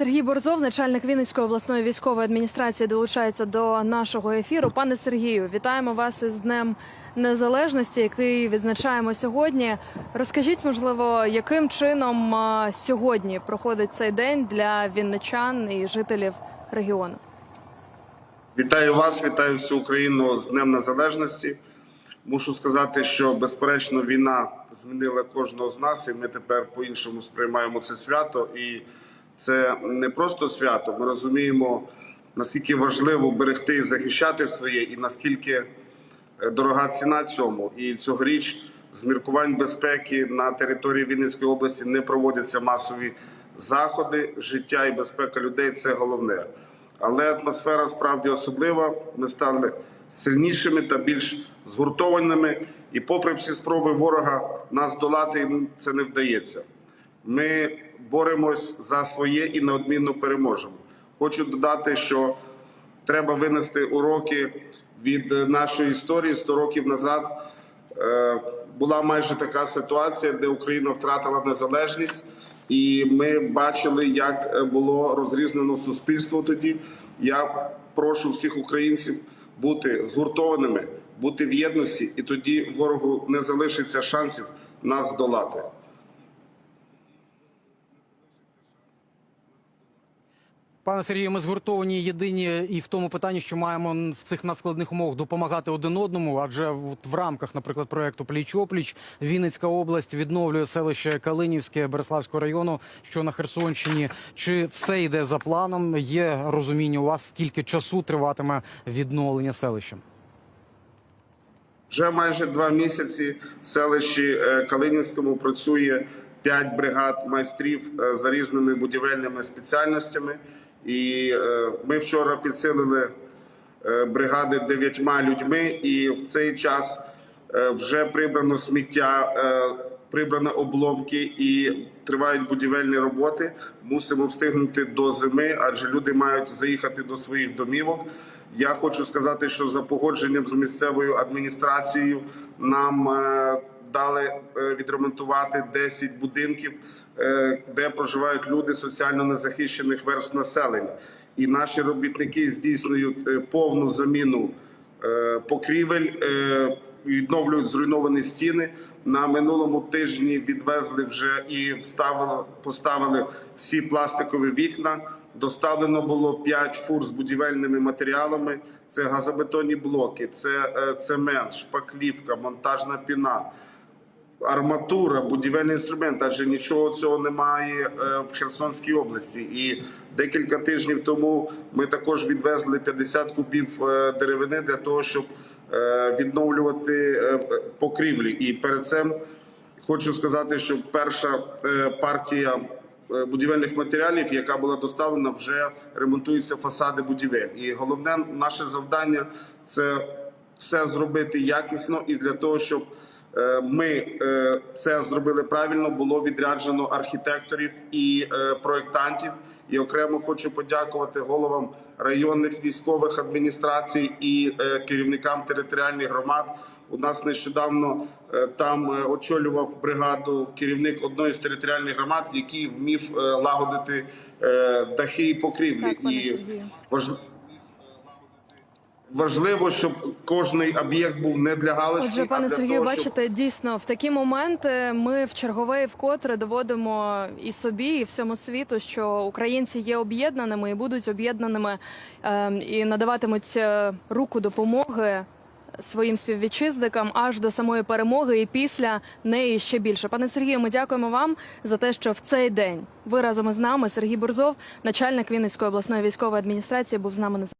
Сергій Борзов, начальник Вінницької обласної військової адміністрації, долучається до нашого ефіру. Пане Сергію, вітаємо вас із Днем Незалежності, який відзначаємо сьогодні. Розкажіть, можливо, яким чином сьогодні проходить цей день для вінничан і жителів регіону? Вітаю вас, вітаю всю Україну з Днем Незалежності. Мушу сказати, що безперечно війна змінила кожного з нас, і ми тепер по-іншому сприймаємо це свято. І це не просто свято. Ми розуміємо, наскільки важливо берегти і захищати своє, і наскільки е, дорога ціна цьому. І цьогоріч з міркувань безпеки на території Вінницької області не проводяться масові заходи. Життя і безпека людей це головне. Але атмосфера справді особлива. Ми стали сильнішими та більш згуртованими. І, попри всі спроби ворога нас долати, це не вдається. Ми боремось за своє і неодмінно переможемо. Хочу додати, що треба винести уроки від нашої історії 100 років назад. Е, Була майже така ситуація, де Україна втратила незалежність, і ми бачили, як е, було розрізнено суспільство тоді. Я прошу всіх українців бути згуртованими, бути в єдності, і тоді ворогу не залишиться шансів нас долати. Пане Сергію, ми згуртовані єдині і в тому питанні, що маємо в цих надскладних умовах допомагати один одному. Адже в рамках, наприклад, проекту Пліч опліч Вінницька область відновлює селище Калинівське Береславського району, що на Херсонщині. Чи все йде за планом? Є розуміння у вас, скільки часу триватиме відновлення селища? Вже майже два місяці в селищі е, Калинівському працює п'ять бригад майстрів е, за різними будівельними спеціальностями. І е, ми вчора підсилили е, бригади дев'ятьма людьми, і в цей час е, вже прибрано сміття, прибрано обломки і тривають будівельні роботи. Мусимо встигнути до зими, адже люди мають заїхати до своїх домівок. Я хочу сказати, що за погодженням з місцевою адміністрацією нам вдали е, відремонтувати 10 будинків, е, де проживають люди соціально незахищених верств населення. І наші робітники здійснюють е, повну заміну покрівель. Відновлюють зруйновані стіни на минулому тижні. Відвезли вже і вставили, поставили всі пластикові вікна. Доставлено було 5 фур з будівельними матеріалами. Це газобетонні блоки, це цемент, шпаклівка, монтажна піна арматура, будівельний інструмент, адже нічого цього немає е, в Херсонській області. І декілька тижнів тому ми також відвезли 50 кубів е, деревини для того, щоб е, відновлювати покрівлі. І перед цим хочу сказати, що перша партія. Будівельних матеріалів, яка була доставлена, вже ремонтуються фасади будівель. І головне наше завдання це все зробити якісно і для того, щоб е, ми е, це зробили правильно, було відряджено архітекторів і е, проєктантів. І окремо хочу подякувати головам районних військових адміністрацій і керівникам територіальних громад. У нас нещодавно там очолював бригаду керівник одної з територіальних громад, який вмів лагодити дахи і покрівлі. Так, і Сергію. Важ- Важливо, щоб кожний об'єкт був не для галочки, Отже, а пане для Сергію, того, щоб бачите, дійсно в такі моменти ми в чергове і вкотре доводимо і собі, і всьому світу, що українці є об'єднаними і будуть об'єднаними ем, і надаватимуть е, руку допомоги. Своїм співвітчизникам аж до самої перемоги, і після неї ще більше. Пане Сергію, ми дякуємо вам за те, що в цей день ви разом із нами, Сергій Борзов, начальник Вінницької обласної військової адміністрації, був з нами на